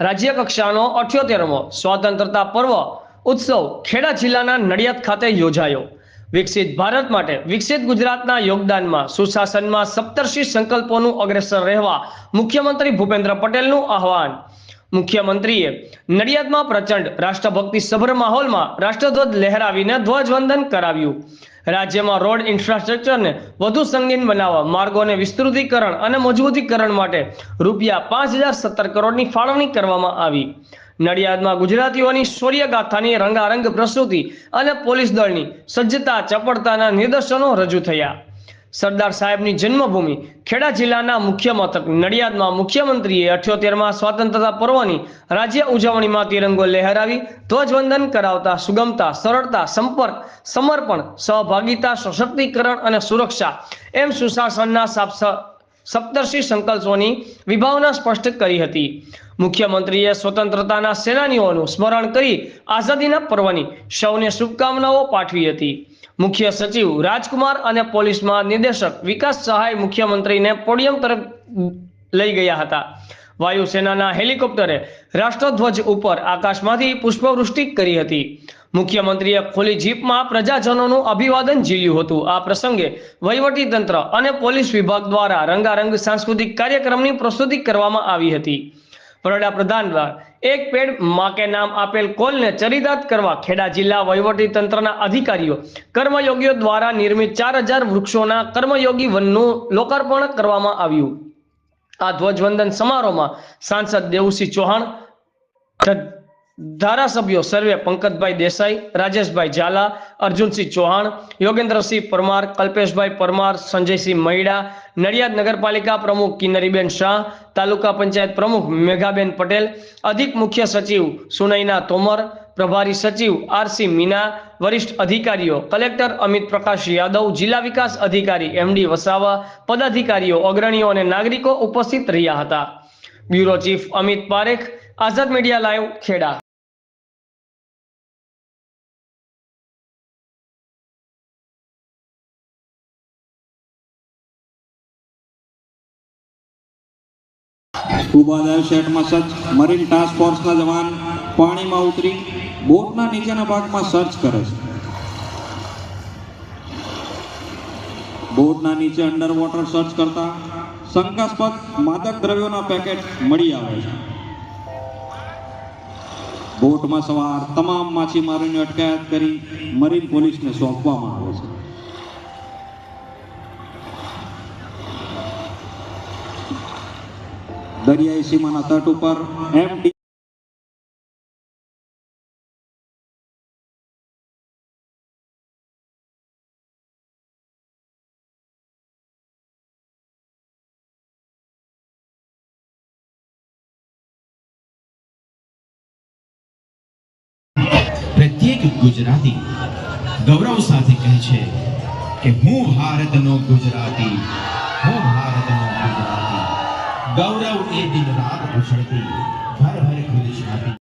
રાજ્ય કક્ષાનો અઠ્યોતેરમો સ્વતંત્રતા પર્વ ઉત્સવ ખેડા જિલ્લાના નડિયાદ ખાતે યોજાયો. વિકસિત ભારત માટે વિકસિત ગુજરાતના યોગદાનમાં સુશાસનમાં સપ્તર્ષિ સંકલ્પોનું અગ્રેસર રહેવા મુખ્યમંત્રી ભૂપેન્દ્ર પટેલનું આહવાન મુખ્યમંત્રીએ નડિયાદમાં પ્રચંડ રાષ્ટ્રભક્તિ સભર માહોલમાં રાષ્ટ્રધ્વજ લહેરાવીને ધ્વજવંદન કરાવ્યું. રાજ્યમાં રોડ ઇન્ફ્રાસ્ટ્રક્ચરને વધુ સંગીન બનાવવા, માર્ગોને વિસ્તૃતીકરણ અને મજબૂતીકરણ માટે રૂપિયા પાંચ હજાર સત્તર કરોડની ફાળવણી કરવામાં આવી. નડિયાદમાં ગુજરાતીઓની શૌર્યગાથાની રંગારંગ પ્રસ્તુતિ અને પોલીસ દળની સજ્જતા, ચપળતાના નિદર્શનો રજૂ થયા. સરદાર સાહેબની જન્મભૂમિ ખેડા જિલ્લાના મુખ્ય મથક. નડિયાદમાં મુખ્યમંત્રીએ અઠ્યોતેરમાં સ્વતંત્રતા પર્વની રાજ્ય ઉજવણીમાં તિરંગો લહેરાવી ધ્વજવંદન કરાવતા સુગમતા, સરળતા, સંપર્ક, સમર્પણ, સહભાગિતા, સશક્તિકરણ અને સુરક્ષા એમ સુશાસનના સાપ- સપ્તર્ષિ સંકલ્પોની વિભાવના સ્પષ્ટ કરી હતી. મુખ્યમંત્રીએ સ્વતંત્રતાના સેનાનીઓનું સ્મરણ કરી આઝાદીના પર્વની સૌને શુભકામનાઓ પાઠવી હતી. મુખ્ય સચિવ રાજકુમાર અને પોલીસ મહાનિદેશક વિકાસ સહાય મુખ્યમંત્રીને પોડિયમ તરફ લઈ ગયા હતા. વાયુસેનાના હેલિકોપ્ટરે રાષ્ટ્રધ્વજ ઉપર આકાશમાંથી પુષ્પવૃષ્ટિ કરી હતી. મુખ્યમંત્રીએ ખુલ્લી જીપમાં પ્રજાજનોનું અભિવાદન ઝીલ્યું હતું. આ પ્રસંગે વહીવટી તંત્ર અને પોલીસ વિભાગ દ્વારા રંગારંગ સાંસ્કૃતિક કાર્યક્રમની પ્રસ્તુતિ કરવામાં આવી હતી. વડાપ્રધાન દ્વારા એક પેડમાં કે નામ આપેલ કોલને ચરિતાર્થ કરવા ખેડા જિલ્લા વહીવટી તંત્રના અધિકારીઓ, કર્મયોગીઓ દ્વારા નિર્મિત ચાર હજાર વૃક્ષોના કર્મયોગી વનનું લોકાર્પણ કરવામાં આવ્યું. આ ધ્વજવંદન સમારોહમાં સાંસદ દેવુસિંહ ચૌહાણ ધારાસભ્યો સર્વે પંકજભાઈ દેસાઈ, રાજેશભાઈ ઝાલા, અર્જુનસિંહ ચૌહાણ, યોગેન્દ્રસિંહ પરમાર, કલ્પેશભાઈ પરમાર, સંજયસિંહ મહિડા નડિયાદ નગરપાલિકા પ્રમુખ કિન્નરીબેન શાહ, તાલુકા પંચાયત પ્રમુખ મેઘાબેન પટેલ, અધિક મુખ્ય સચિવ સુનૈના તોમર, પ્રભારી સચિવ આરસી મીના, વરિષ્ઠ અધિકારીઓ કલેક્ટર અમિત પ્રકાશ યાદવ, જિલ્લા વિકાસ અધિકારી એમડી વસાવા, પદાધિકારીઓ અગ્રણીઓ અને નાગરિકો ઉપસ્થિત રહ્યા હતા. Bureau chief Amit Parekh, Azad media live Kheda. Dive સેટમાં સર્ચ મરીન ટાસ્ક ફોર્સના જવાન, પાણીમાં ઉતરી, બોટના નીચેના ભાગમાં સર્ચ કરે છે. બોટના નીચે અંડર વોટર સર્ચ કરતા શંકાસ્પદ માદક દ્રવ્યોના પેકેટ મળી આવે છે. બોટમાં સવાર તમામ માછીમારોની અટકાયત કરી મરીન પોલીસને સોંપવામાં આવે છે. દરિયાઈ સીમાના તટ ઉપર એમ પ્રત્યેક ગુજરાતી ગૌરવ સાથે કહે છે કે હું ભારતનો ગુજરાતી, હું ભારતનો ગુજરાતી. ગૌરવ એ દિન રાત ઉછળતી. ભર ભર ખુદ છાતી